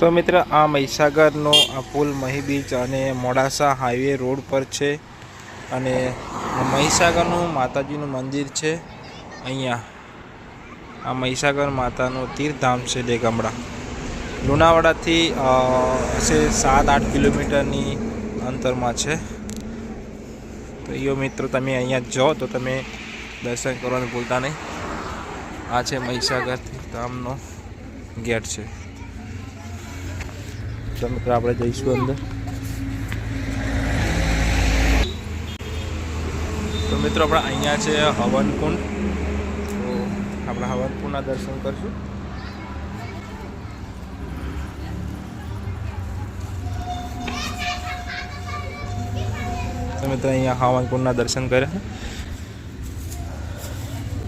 તો મિત્ર, આ મહીસાગરનો આ પુલ મહી બીચ અને મોડાસા હાઈવે રોડ પર છે અને મહીસાગરનું માતાજીનું મંદિર છે અહીંયા. આ મહીસાગર માતાનું તીર્થધામ છે ડેગામડા લુણાવાડાથી હશે સાત આઠ કિલોમીટરની અંતરમાં છે. તો યો મિત્રો, તમે અહીંયા જાઓ તો તમે દર્શન કરવાનું ભૂલતા નહીં. આ છે મહીસાગર ધામનો ગેટ છે. તો મિત્રો આપણે જઈશું અંદર. તો મિત્રો, આપણે અહીંયા છે હવનકુંડ. તો આપણે હવનકુંડના દર્શન કરશું. તો મિત્રો, અહીંયા હવનકુંડના દર્શન કર્યા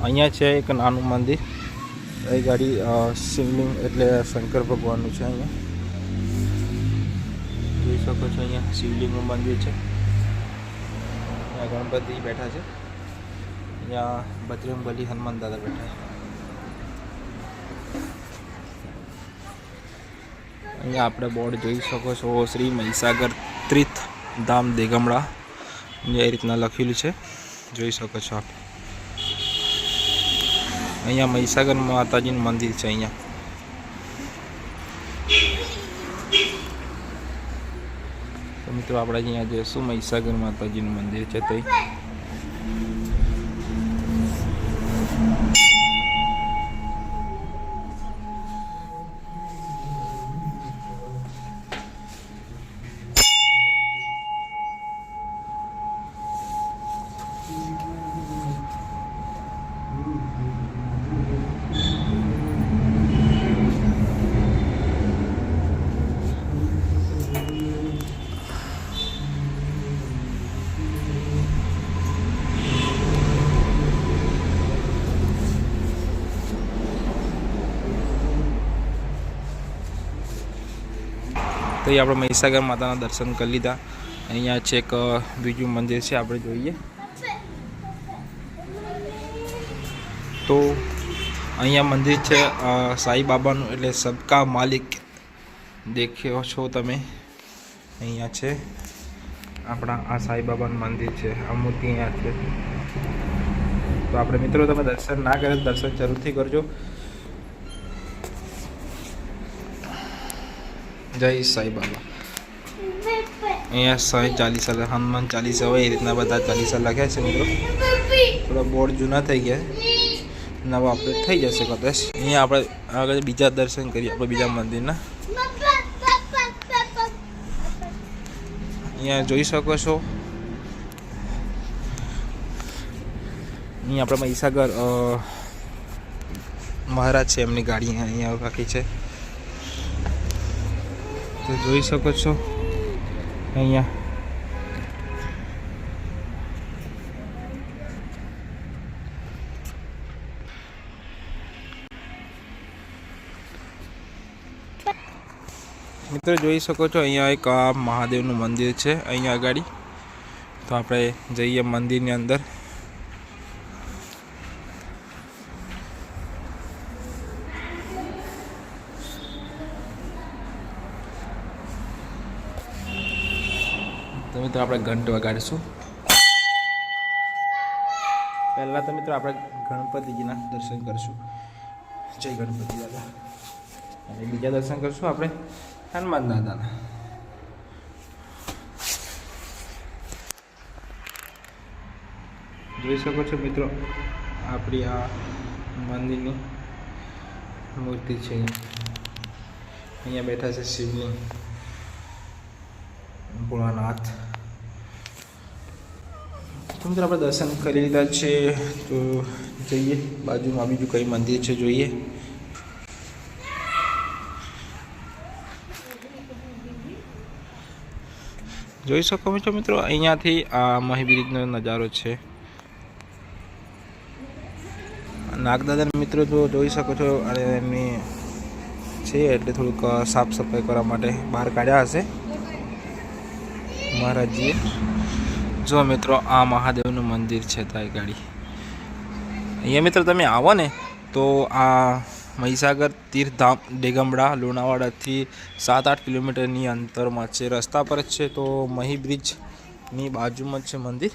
અહીંયા છે એક નાનું મંદિર. એ ગાડી શિવલિંગ એટલે શંકર ભગવાનનું છે અહીંયા. જોઈ શકો છો અહીંયા શિવલિંગનું મંદિર છે. અહીંયા ગણપતિ બેઠા છે. અહીંયા બજરંગબલી હનુમાન દાદા બેઠા છે. અહીંયા આપણે બોર્ડ જોઈ શકો છો, શ્રી મહીસાગર તીર્થ ધામ દેગમડા. એ રીતના લખેલું છે. જોઈ શકો છો આપ. અહીંયા મહીસાગર માતાજીનું મંદિર છે અહીંયા. મિત્રો આપણે અહીંયા જે સુમય સાગર માતાજીનું મંદિર છે તો તો એ આપણે મહીસાગર માતાના દર્શન કરી લીધા. અહીંયા છે એક બીજું મંદિર છે, આપણે જોઈએ. તો અહીંયા મંદિર છે સાંઈ બાબાનું, એટલે સબકા માલિક દેખ્યો છો તમે. અહીંયા છે, આપણા આ સાંઈ બાબાનું મંદિર છે, આ મૂર્તિ અહીંયા છે. તો આપણે મિત્રો તમે દર્શન ના કરે દર્શન જરૂરથી કરજો. જય સાઈ બાબા. અહીંયા સાંઈ ચાલીસા લ- હનુમાન ચાલીસા હોય, એ રીતના બધા ચાલીસા લખ્યા છે મિત્રો. થોડા બોર્ડ જૂના થઈ ગયા. નવા અપડેટ થઈ જશે કદાચ. અહીંયા આપણે આગળ બીજા દર્શન કરીએ, આપણે બીજા મંદિરના. અહીંયા જોઈ શકો છો. અહીંયા આપણે મહીસાગર મહારાજ છે, એમની ગાડી અહીંયા રાખી છે. તો જોઈ શકો છો. અહીંયા. મિત્રો જોઈ શકો છો, અહીંયા એક મહાદેવનું મંદિર છે, અહીંયા આગળ. તો આપણે જઈએ મંદિરની અંદર. તો મિત્રો, આપણે ઘંટ વગાડીશું. પહેલાં તો મિત્રો, આપણે ગણપતિજીના દર્શન કરીશું. જય ગણપતિ દાદા. અને બીજા દર્શન કરીશું આપણે હનુમાન દાદાના. જોઈ શકો છો મિત્રો, આપણી આ મંદિરની મૂર્તિ છે. અહીંયા બેઠા છે શિવલિંગ, ભોળાનાથ. તો આપણે દર્શન કરી લીધા છે, તો જઈએ. બાજુમાં બીજું કઈ મંદિર છે જોઈએ. જોઈ શકો છો મિત્રો, અહીંયાથી આ મહી બ્રિજનો નજારો છે. નાગદાદાના મિત્રો જો જોઈ શકો છો, અને એમની છે એટલે થોડુંક સાફ સફાઈ કરવા માટે બહાર કાઢ્યા હશે. મહારાજજીએ. જો મિત્રો, આ મહાદેવનું મંદિર છે તાઈ ગાડી અહીંયા મિત્રો તમે આવો ને, તો આ મહીસાગર તીર્થધામ ડેગમડા લુણાવાડાથી સાત આઠ કિલોમીટરની અંતરમાં છે. રસ્તા પર જ છે, તો મહી બ્રિજની બાજુમાં જ છે મંદિર.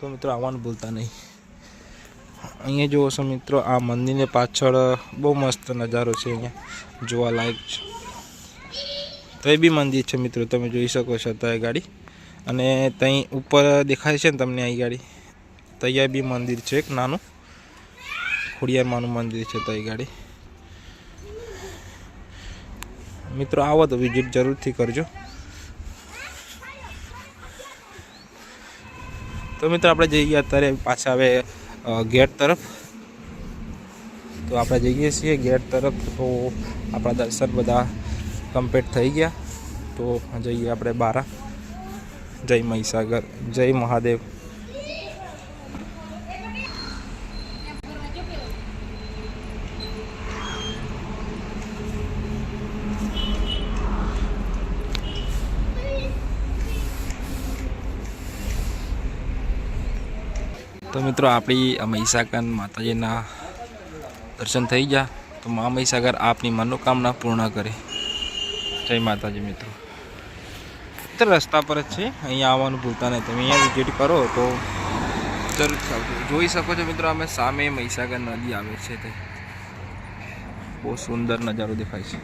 તો મિત્રો, આવવાનું ભૂલતા નહીં. અહીંયા જુઓ છો મિત્રો, આ મંદિરની પાછળ બહુ મસ્ત નજારો છે અહીંયા. જોવાલાયક છે. તો એ બી મંદિર છે મિત્રો, તમે જોઈ શકો છો અત્યારે ગાડી અને ત્યાં ઉપર દેખાય છે ને તમને અહીં ગાડી? ત્યાં બી મંદિર છે એક નાનું. ખોડિયારમાંનું મંદિર છે ત્યાં ગાડી. મિત્રો આવો તો વિઝિટ જરૂરથી કરજો. તો મિત્રો આપણે જઈએ અત્યારે પાછા હવે ગેટ તરફ. તો આપણે જઈએ છીએ ગેટ તરફ. તો આપણા દર્શન બધા કમ્પ્લીટ થઈ ગયા. તો જઈએ આપણે બારા. જય મહીસાગર, જય મહાદેવ. તો મિત્રો, આપણી મહીસાગર માતાજીના દર્શન થઈ ગયા. તો મા મહીસાગર આપની મનોકામના પૂર્ણ કરે. જય માતાજી મિત્રો. તો રસ્તા પર જ છે. અહીંયા આવવાનું ભૂલતા નહીં. તમે અહીંયા વિઝિટ કરો તો જરૂર જોઈ શકો છો મિત્રો, અમે સામે મહીસાગર નદી આવે છે તે. બહુ સુંદર નજારો દેખાય છે.